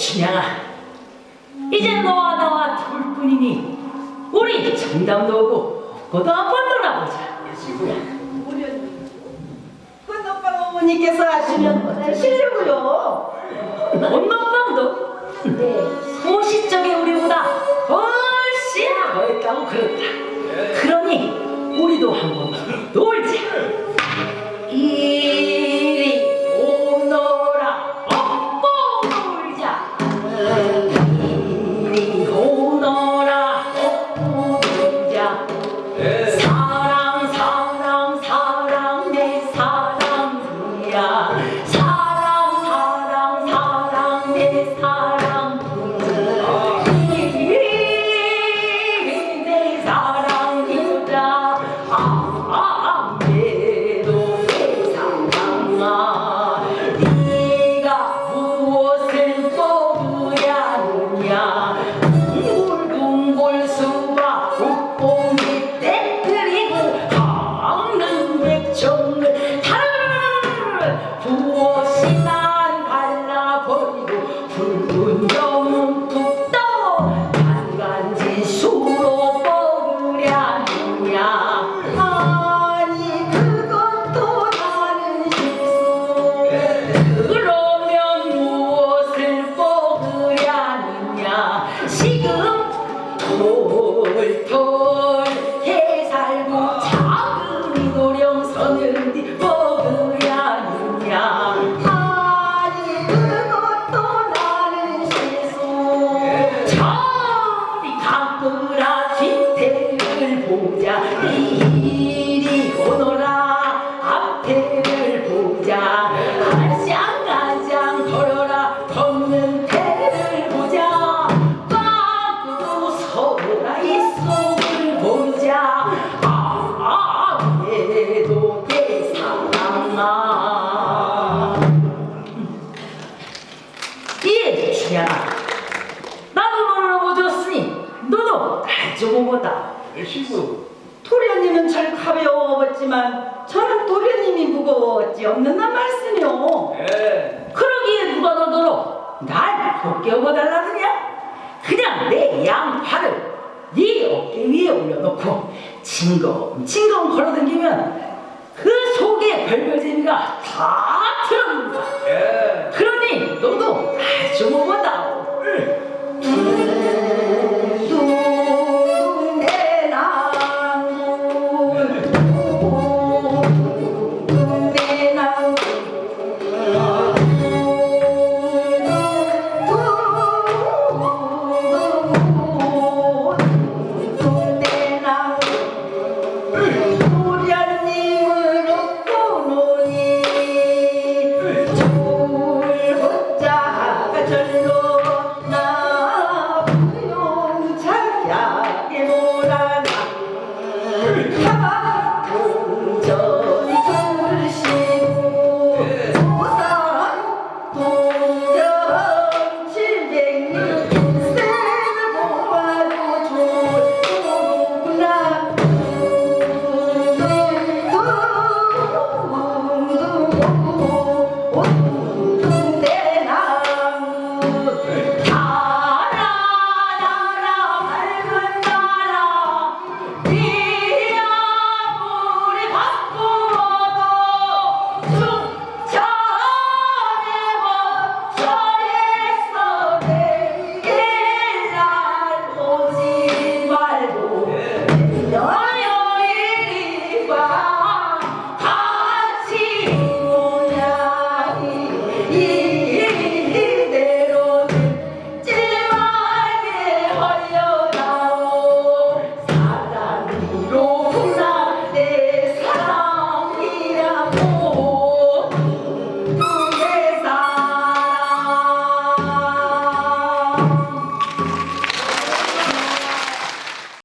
춘향아 이제 너와 나와 둘뿐이니 우리 정담도 오고 벚꽃도 한번 놀아보자. 큰오빠 어머니께서 하시면 하시려고요. 온너방도? 소시적인 우리보다 훨씬 더 있다고 그런다. 그러니 우리도 한번 놀자 이 Oh. 도련님은 잘 가벼웠지만 저는 도련님이 무거웠지 없는 날 말씀이요. 예 그러기에 누가 너더러 날 곱게 업어달라느냐 그냥 내 양팔을 네 어깨 위에 올려놓고 징검 징검 걸어다니면 그 속에 별별 재미가 다 들어옵니다 예. 그러니 너도 날좀 오보다 음, higher.